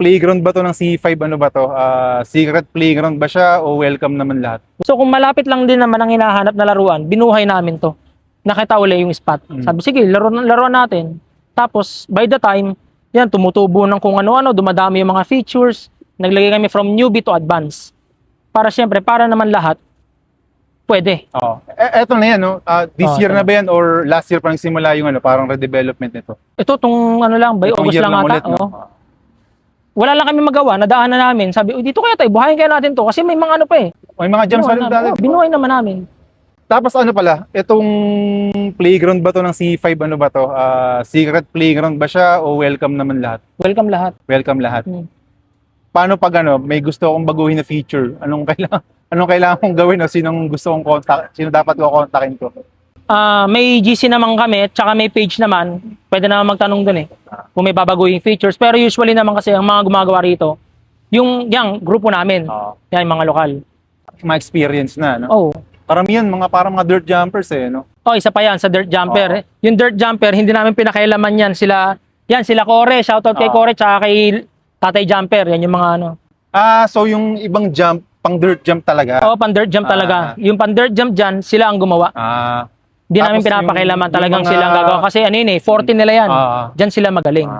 playground ba to ng C5 ano ba to? Ah, secret playground ba siya o welcome naman lahat? So kung malapit lang din naman ang hinahanap na laruan, binuhay namin to. Nakita uli yung spot. Mm. Sabi, sige, laro, laruan natin. Tapos, by the time, yan, tumutubo ng kung ano-ano, dumadami yung mga features. Naglagay kami from newbie to advance. Para syempre, para naman lahat, pwede. Oo. E- eto na yan, no? Ah, this Oo, year na ba yan or last year pa nagsimula yung ano, parang redevelopment nito? Ito, tong ano lang, by Itong August year lang ata. ulit, no? oo. Wala lang kami magawa, nadaanan namin. Sabi, "Uy, dito kaya tayo, buhayin kaya natin to. Kasi may mga ano pa eh. May mga jumps pa rin Binuhay dati. naman namin. Tapos ano pala, itong playground ba to ng C5 ano ba to? Ah, secret playground ba siya o welcome naman lahat? Welcome lahat. Welcome lahat. Hmm. Paano pag ano, may gusto akong baguhin na feature? Anong kailangan anong kailangan kong gawin o sinong gusto kong contact, sino dapat ko kontakin ko? Ah, may GC naman kami, tsaka may page naman. Pwede naman magtanong dun eh. Kung may babaguhin features. Pero usually naman kasi ang mga gumagawa rito, yung yang grupo namin. Oo. Yan, yung mga lokal. mga experience na, no? Oh. Karamihan, mga parang mga dirt jumpers eh, no? Oh, isa pa yan sa dirt jumper. Yung dirt jumper, hindi namin pinakailaman yan. Sila, yan, sila Kore. Shoutout kay Oo. Kore, tsaka kay Tatay Jumper. Yan yung mga ano. Ah, so yung ibang jump, pang dirt jump talaga? Oo, pan dirt jump talaga. Yung pan dirt jump dyan, sila ang gumawa. Ah, Hindi namin Tapos yung- pinapakailaman yung talagang mga- sila ang gagawa. Kasi ano yun eh, 14 nila yan. ah, Dyan sila magaling. ah.